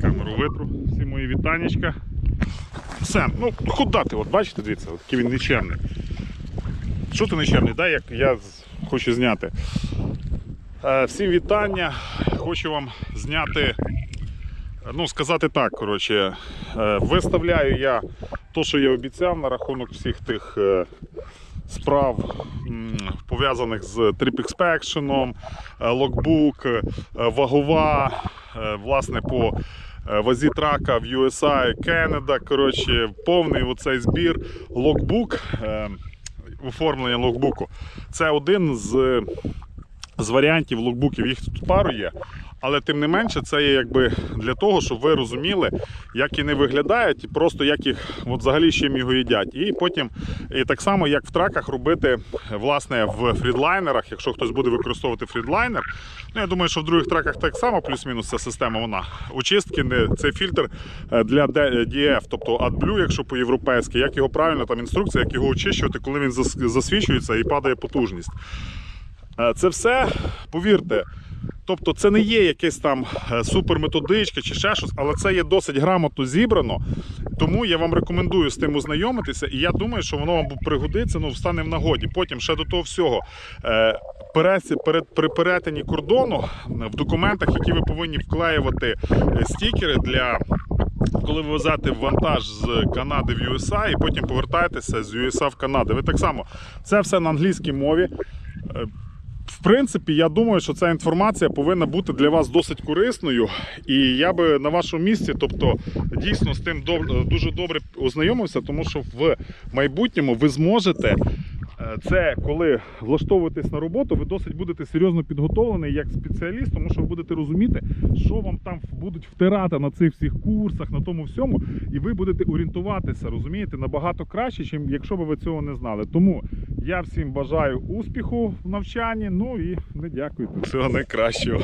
камеру витру. Всі мої вітанечка. Сем, ну куди ти? От бачите, дивіться, який він нечемний. Що ти нечемний? Дай як я хочу зняти. Е, всім вітання. Хочу вам зняти. е, Ну, сказати так, коротше, е, виставляю я те, що я обіцяв на рахунок всіх тих е, справ, пов'язаних з Trip Inspection, е, логбук, е, вагова, е, власне, по е, вазі трака в USA, Canada, коротше, повний оцей збір логбук, е, оформлення локбуку. Це один з з варіантів логбуків. Їх тут пару є. Але тим не менше, це є якби для того, щоб ви розуміли, як вони виглядають, і просто як їх от взагалі з його їдять. І потім, і так само, як в траках робити власне в фрідлайнерах, якщо хтось буде використовувати фрідлайнер. Ну я думаю, що в других траках так само, плюс-мінус ця система вона. Очистки, не цей фільтр е, для DF, тобто AdBlue, якщо по-європейськи, як його правильно там інструкція, як його очищувати, коли він засвічується і падає потужність. Е, Це все, повірте, тобто це не є якась там е, суперметодичка чи ще щось, але це є досить грамотно зібрано. Тому я вам рекомендую з тим ознайомитися, і я думаю, що воно вам пригодиться, ну, встане в нагоді. Потім ще до того всього. е, при перетині кордону в документах, які ви повинні вклеювати стікери для коли ви везете вантаж з Канади в USA і потім повертаєтеся з USA в Канаду. Ви так само це все на англійській мові. В принципі, я думаю, що ця інформація повинна бути для вас досить корисною. І я би на вашому місці, тобто дійсно з тим дуже добре ознайомився, тому що в майбутньому ви зможете. Е, Це коли влаштовуєтесь на роботу, ви досить будете серйозно підготовлений як спеціаліст, тому що ви будете розуміти, що вам там будуть втирати на цих всіх курсах, на тому всьому, і ви будете орієнтуватися, розумієте, набагато краще, ніж якщо б ви цього не знали. Тому я всім бажаю успіху в навчанні. Ну і не дякуйте. Всього найкращого.